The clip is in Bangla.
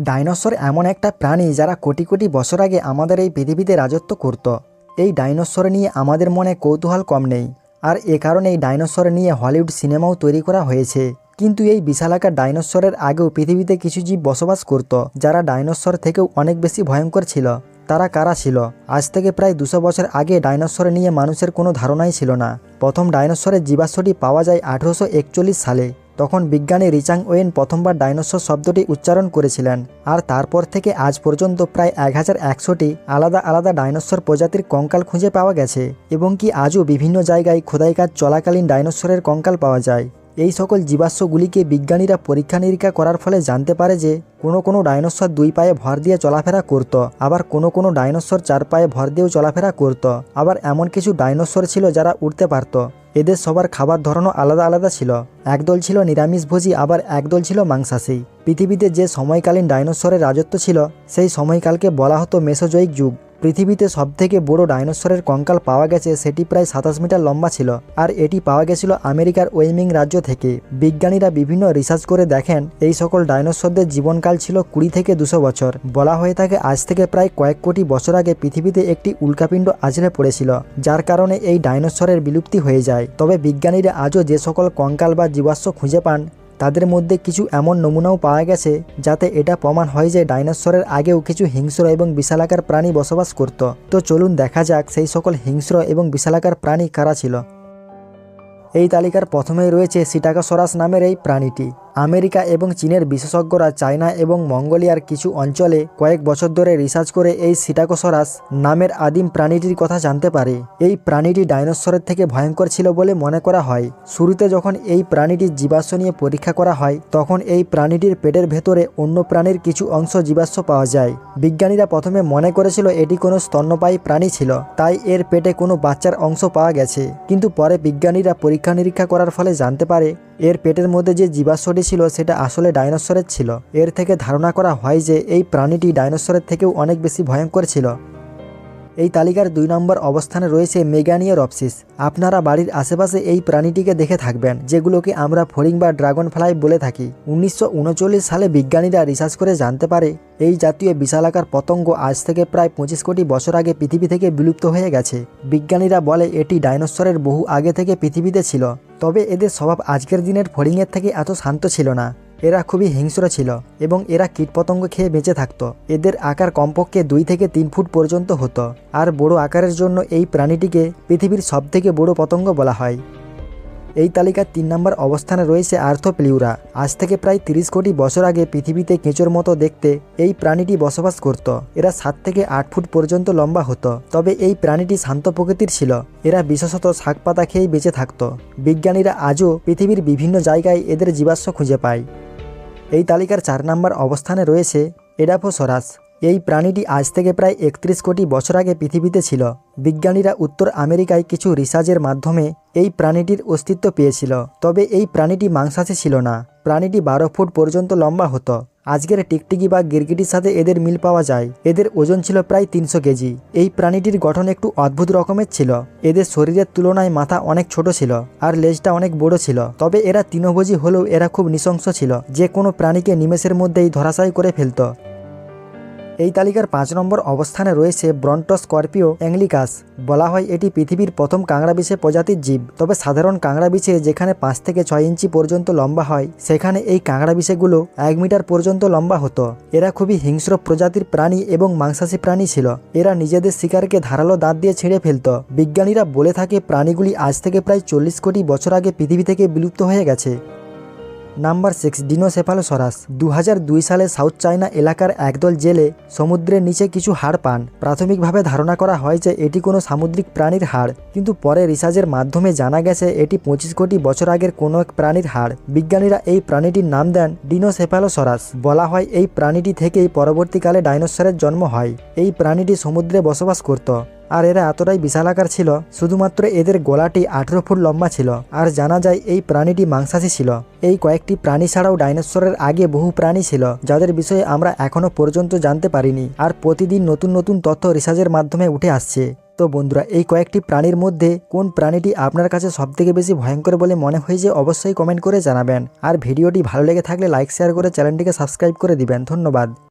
ডাইনোসর এমন একটা প্রাণী যারা কোটি কোটি বছর আগে আমাদের এই পৃথিবীতে রাজত্ব করত। এই ডাইনোসর নিয়ে আমাদের মনে কৌতূহল কম নেই। আর এ কারণে এই ডাইনোসর নিয়ে হলিউড সিনেমাও তৈরি করা হয়েছে। কিন্তু এই বিশালাকার ডাইনোসরের আগেও পৃথিবীতে কিছু জীব বসবাস করত, যারা ডাইনোসর থেকেও অনেক বেশি ভয়ঙ্কর ছিল। তারা কারা ছিল? আজ থেকে প্রায় দুশো বছর আগে ডাইনোসর নিয়ে মানুষের কোনো ধারণাই ছিল না। প্রথম ডাইনোসরের জীবাশ্মটি পাওয়া যায় আঠেরোশো একচল্লিশ সালে। তখন বিজ্ঞানী রিচাং ওয়েন প্রথমবার ডাইনোসর শব্দটি উচ্চারণ করেছিলেন, আর তারপর থেকে আজ পর্যন্ত প্রায় এক হাজার একশোটি আলাদা আলাদা ডাইনোসর প্রজাতির কঙ্কাল খুঁজে পাওয়া গেছে এবং কি আজও বিভিন্ন জায়গায় খোদাই কাজ চলাকালীন ডাইনোসরের কঙ্কাল পাওয়া যায়। এই সকল জীবাশ্মগুলিকে বিজ্ঞানীরা পরীক্ষা নিরীক্ষা করার ফলে জানতে পারে যে কোনো কোনো ডাইনোসর দুই পায়ে ভর দিয়ে চলাফেরা করত, আবার কোনো কোনো ডাইনোসর চার পায়ে ভর দিয়েও চলাফেরা করত, আবার এমন কিছু ডাইনোসর ছিল যারা উঠতে পারত। এদের সবার খাবার ধরনও আলাদা আলাদা ছিল। একদল ছিল নিরামিষভোজী আবার একদল ছিল মাংসাশী। পৃথিবীতে যে সময়কালীন ডাইনোসরের রাজত্ব ছিল, সেই সময়কালকে বলা হতো মেসোজয়িক যুগ। পৃথিবীতে সবথেকে বড় ডাইনোসরের কঙ্কাল পাওয়া গেছে সেটি প্রায় সাতাশ মিটার লম্বা ছিল, আর এটি পাওয়া গেছিল আমেরিকার ওয়েমিং রাজ্য থেকে। বিজ্ঞানীরা বিভিন্ন রিসার্চ করে দেখেন, এই সকল ডাইনোসরদের জীবনকাল ছিল কুড়ি থেকে দুশো বছর। বলা হয়ে থাকে আজ থেকে প্রায় কয়েক কোটি বছর আগে পৃথিবীতে একটি উল্কাপিণ্ড আছড়ে পড়েছিল, যার কারণে এই ডাইনোসরের বিলুপ্তি হয়ে যায়। তবে বিজ্ঞানীরা আজও যে সকল কঙ্কাল বা জীবাশ্ম খুঁজে পান, তাদের মধ্যে কিছু এমন নমুনাও পাওয়া গেছে, যাতে এটা প্রমাণ হয় যে ডাইনোসরের আগেও কিছু হিংস্র এবং বিশালাকার প্রাণী বসবাস করত। তো চলুন দেখা যাক সেই সকল হিংস্র এবং বিশালাকার প্রাণী কারা ছিল। এই তালিকার প্রথমেই রয়েছে সিটাকাসরাস নামের এই প্রাণীটি। আমেরিকা এবং চীনের বিশেষজ্ঞরা চায়না এবং মঙ্গোলিয়ার কিছু অঞ্চলে কয়েক বছর ধরে রিসার্চ করে এই সিটাকোসরাস নামের আদিম প্রাণীটির কথা জানতে পারে। এই প্রাণীটি ডাইনোসরের থেকে ভয়ঙ্কর ছিল বলে মনে করা হয়। শুরুতে যখন এই প্রাণীটির জীবাশ্ম নিয়ে পরীক্ষা করা হয়, তখন এই প্রাণীটির পেটের ভেতরে অন্য প্রাণীর কিছু অংশ জীবাশ্ম পাওয়া যায়। বিজ্ঞানীরা প্রথমে মনে করেছিল এটি কোনো স্তন্যপায়ী প্রাণী ছিল, তাই এর পেটে কোনো বাচ্চার অংশ পাওয়া গেছে। কিন্তু পরে বিজ্ঞানীরা পরীক্ষা নিরীক্ষা করার ফলে জানতে পারে, এর পেটের মধ্যে যে জীবাশ্মটি ছিল সেটা আসলে ডাইনোসরের ছিল। এর থেকে ধারণা করা হয় যে এই প্রাণীটি ডাইনোসরের থেকেও অনেক বেশি ভয়ঙ্কর ছিল। এই তালিকার দুই নম্বর অবস্থানে রয়েছে মেগানিয়া রপসিস আপনারা বাড়ির আশেপাশে এই প্রাণীটিকে দেখে থাকবেন, যেগুলোকে আমরা ফড়িং বা ড্রাগন ফ্লাই বলে থাকি। উনিশশো উনচল্লিশ সালে বিজ্ঞানীরা রিসার্চ করে জানতে পারে, এই জাতীয় বিশালাকার পতঙ্গ আজ থেকে প্রায় পঁচিশ কোটি বছর আগে পৃথিবী থেকে বিলুপ্ত হয়ে গেছে। বিজ্ঞানীরা বলে, এটি ডাইনোসরের বহু আগে থেকে পৃথিবীতে ছিল, তবে এদের স্বভাব আজকের দিনের ফড়িংয়ের থেকে এত শান্ত ছিল না। এরা খুবই হিংস্র ছিল এবং এরা কীটপতঙ্গ খেয়ে বেঁচে থাকত। এদের আকার কমপক্ষে দুই থেকে তিন ফুট পর্যন্ত হতো। আর বড় আকারের জন্য এই প্রাণীটিকে পৃথিবীর সবথেকে বড় পতঙ্গ বলা হয়। এই তালিকার তিন নম্বর অবস্থানে রয়েছে আর্থোপ্লিউরা। আজ থেকে প্রায় তিরিশ কোটি বছর আগে পৃথিবীতে কেঁচোর মতো দেখতে এই প্রাণীটি বসবাস করত। এরা সাত থেকে আট ফুট পর্যন্ত লম্বা হতো। তবে এই প্রাণীটি শান্ত প্রকৃতির ছিল। এরা বিশেষত শাক পাতা খেয়েই বেঁচে থাকত। বিজ্ঞানীরা আজও পৃথিবীর বিভিন্ন জায়গায় এদের জীবাশ্ম খুঁজে পায়। এই তালিকার চার নম্বর অবস্থানে রয়েছে এডাফোসরাস এই প্রাণীটি আজ থেকে প্রায় একত্রিশ কোটি বছর আগে পৃথিবীতে ছিল। বিজ্ঞানীরা উত্তর আমেরিকায় কিছু রিসার্চের মাধ্যমে এই প্রাণীটির অস্তিত্ব পেয়েছিল। তবে এই প্রাণীটি মাংসাশী ছিল না। প্রাণীটি বারো ফুট পর্যন্ত লম্বা হতো। আজকের টিকটিকি বা গিরগিটির সাথে এদের মিল পাওয়া যায়। এদের ওজন ছিল প্রায় তিনশো কেজি। এই প্রাণীটির গঠন একটু অদ্ভুত রকমের ছিল। এদের শরীরের তুলনায় মাথা অনেক ছোট ছিল আর লেজটা অনেক বড় ছিল। তবে এরা তৃণভোজী হলেও এরা খুব নৃশংস ছিল। যে কোনো প্রাণীকে নিমেষের মধ্যেই ধরাশায়ী করে ফেলত। এই তালিকার পাঁচ নম্বর অবস্থানে রয়েছে ব্রন্টো স্করপিও অ্যাংলিকাস। বলা হয় এটি পৃথিবীর প্রথম কাংড়াবিছে প্রজাতির জীব। তবে সাধারণ কাংড়াবিছে যেখানে পাঁচ থেকে ছয় ইঞ্চি পর্যন্ত লম্বা হয়, সেখানে এই কাংড়াবিছেগুলো এক মিটার পর্যন্ত লম্বা হতো। এরা খুবই হিংস্র প্রজাতির প্রাণী এবং মাংসাশী প্রাণী ছিল। এরা নিজেদের শিকারকে ধারালো দাঁত দিয়ে ছিঁড়ে ফেলত। বিজ্ঞানীরা বলে থাকে, প্রাণীগুলি আজ থেকে প্রায় চল্লিশ কোটি বছর আগে পৃথিবী থেকে বিলুপ্ত হয়ে গেছে। নাম্বার সিক্স ডিনোসেফালোসরাস দু দুই সালে সাউথ চায়না এলাকার একদল জেলে সমুদ্রের নিচে কিছু হাড় পান। প্রাথমিকভাবে ধারণা করা হয় যে এটি কোনো সামুদ্রিক প্রাণীর হাড়, কিন্তু পরে রিসার্চের মাধ্যমে জানা গেছে এটি পঁচিশ কোটি বছর আগের কোনো এক প্রাণীর হাড়। বিজ্ঞানীরা এই প্রাণীটির নাম দেন ডিনোসেফালোসরাস। বলা হয় এই প্রাণীটি থেকেই পরবর্তীকালে ডাইনোসরের জন্ম হয়। এই প্রাণীটি সমুদ্রে বসবাস করত। আর এরা এতটাই বিশালাকার ছিল, শুধুমাত্র এদের গলাটি আঠেরো ফুট লম্বা ছিল, আর জানা যায় এই প্রাণীটি মাংসাশী ছিল। এই কয়েকটি প্রাণী ছাড়াও ডাইনোসরের আগে বহু প্রাণী ছিল, যাদের বিষয়ে আমরা এখনও পর্যন্ত জানতে পারিনি, আর প্রতিদিন নতুন নতুন তথ্য রিসার্চের মাধ্যমে উঠে আসছে। তো বন্ধুরা, এই কয়েকটি প্রাণীর মধ্যে কোন প্রাণীটি আপনার কাছে সবথেকে বেশি ভয়ঙ্কর বলে মনে হয়েছে অবশ্যই কমেন্ট করে জানাবেন। আর ভিডিওটি ভালো লেগে থাকলে লাইক, শেয়ার করে চ্যানেলটিকে সাবস্ক্রাইব করে দিবেন। ধন্যবাদ।